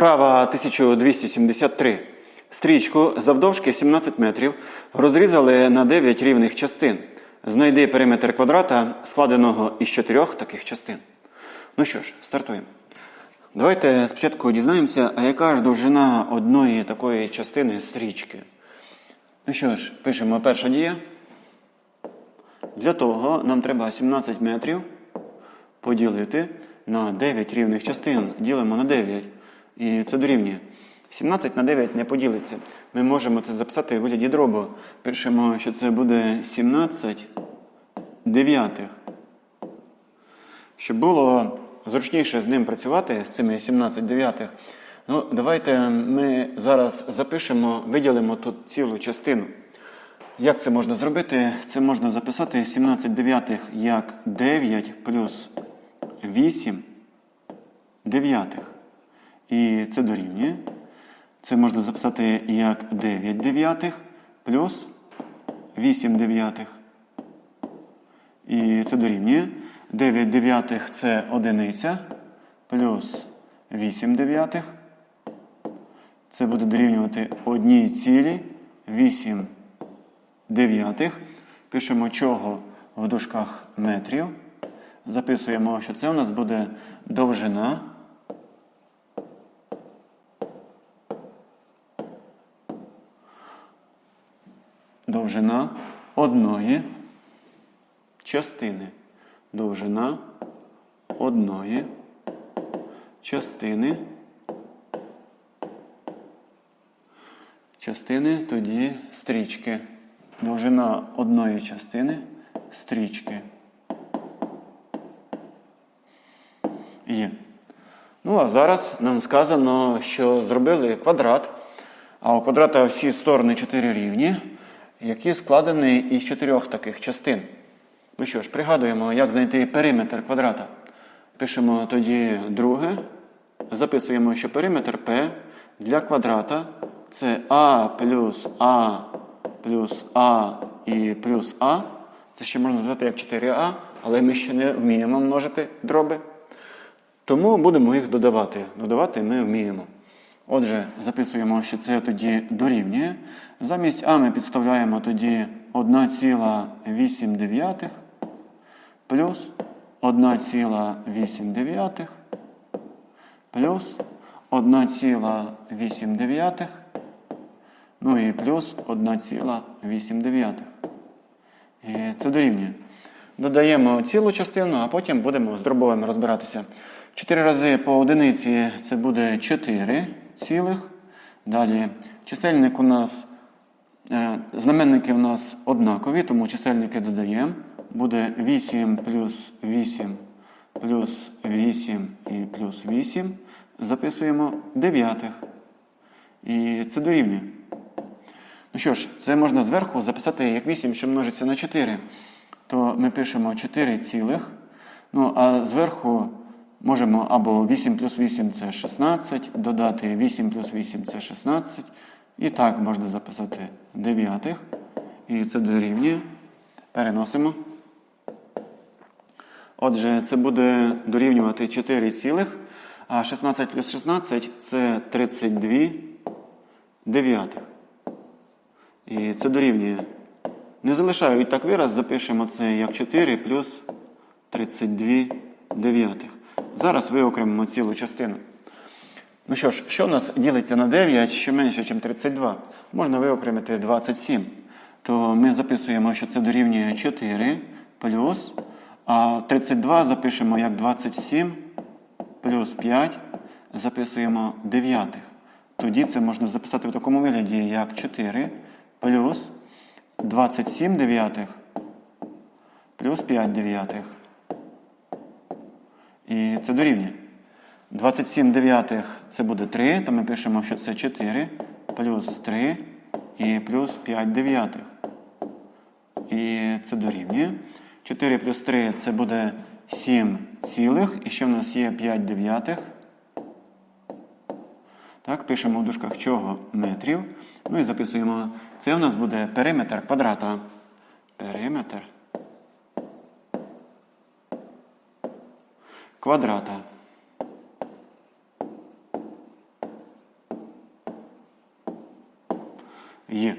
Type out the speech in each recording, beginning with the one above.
Вправа 1273. Стрічку завдовжки 17 метрів розрізали на 9 рівних частин. Знайди периметр квадрата, складеного із чотирьох таких частин. Ну що ж, стартуємо. Давайте спочатку дізнаємося, а яка ж довжина одної такої частини стрічки. Ну що ж, пишемо перша дія. Для того нам треба 17 метрів поділити на 9 рівних частин. Ділимо на 9. І це дорівнює. 17 на 9 не поділиться. Ми можемо це записати у вигляді дробу. Пишемо, що це буде 17 дев'ятих. Щоб було зручніше з ним працювати, з цими 17 дев'ятих, ну, давайте ми зараз запишемо, виділимо тут цілу частину. Як це можна зробити? Це можна записати 17 дев'ятих як 9 плюс 8 дев'ятих. І це дорівнює. Це можна записати як 9 дев'ятих плюс 8 дев'ятих. І це дорівнює. 9 дев'ятих це одиниця плюс 8 дев'ятих. Це буде дорівнювати 1 цілі 8 дев'ятих. Пишемо чого в дужках метрів. Записуємо, що це у нас буде довжина. Довжина одної частини. Довжина одної частини. Частини тоді стрічки. Довжина одної частини стрічки. Є. Ну, а зараз нам сказано, що зробили квадрат, а у квадрата всі сторони 4 рівні, які складені із чотирьох таких частин. Ну що ж, пригадуємо, як знайти периметр квадрата. Пишемо тоді друге. Записуємо, що периметр P для квадрата це А плюс А плюс А і плюс А. Це ще можна звати як 4А, але ми ще не вміємо множити дроби. Тому будемо їх додавати. Додавати ми вміємо. Отже, записуємо, що це тоді дорівнює. Замість А ми підставляємо тоді 1,8 плюс 1,8 плюс 1,8 ну і плюс 1,8. І це дорівнює. Додаємо цілу частину, а потім будемо з дробовими розбиратися. 4 рази по одиниці це буде 4 цілих. Далі чисельник у нас, е, знаменники у нас однакові, тому чисельники додаємо. Буде 8 плюс 8 плюс 8 і плюс 8. Записуємо дев'ятих. І це дорівнює. Ну що ж, це можна зверху записати як 8, що множиться на 4. То ми пишемо 4 цілих. Ну, а зверху можемо або 8 плюс 8 це 16, додати 8 плюс 8 це 16. І так можна записати дев'ятих. І це дорівнює. Переносимо. Отже, це буде дорівнювати 4 цілих. А 16 плюс 16 це 32 дев'ятих. І це дорівнює. Не залишаю так вираз, запишемо це як 4 плюс 32 дев'ятих. Зараз виокремимо цілу частину. Ну що ж, що у нас ділиться на 9, що менше, ніж 32? Можна виокремити 27. То ми записуємо, що це дорівнює 4 плюс. А 32 запишемо як 27 плюс 5 записуємо дев'ятих. Тоді це можна записати в такому вигляді, як 4 плюс 27 дев'ятих плюс 5 дев'ятих. І це дорівнює. 27 дев'ятих це буде 3, то ми пишемо, що це 4 плюс 3 і плюс 5 дев'ятих. І це дорівнює. 4 плюс 3 це буде 7 цілих. І ще в нас є 5 дев'ятих. Так, пишемо в дужках чого метрів. Ну і записуємо. Це у нас буде периметр квадрата. Периметр квадрата. Є.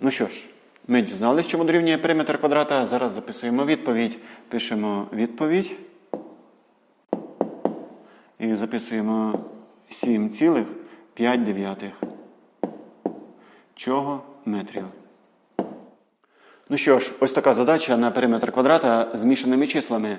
Ну що ж, ми дізналися, чому дорівнює периметр квадрата. Зараз записуємо відповідь. Пишемо відповідь. І записуємо 7,5 чого метрів. Ну що ж, ось така задача на периметр квадрата з мішаними числами.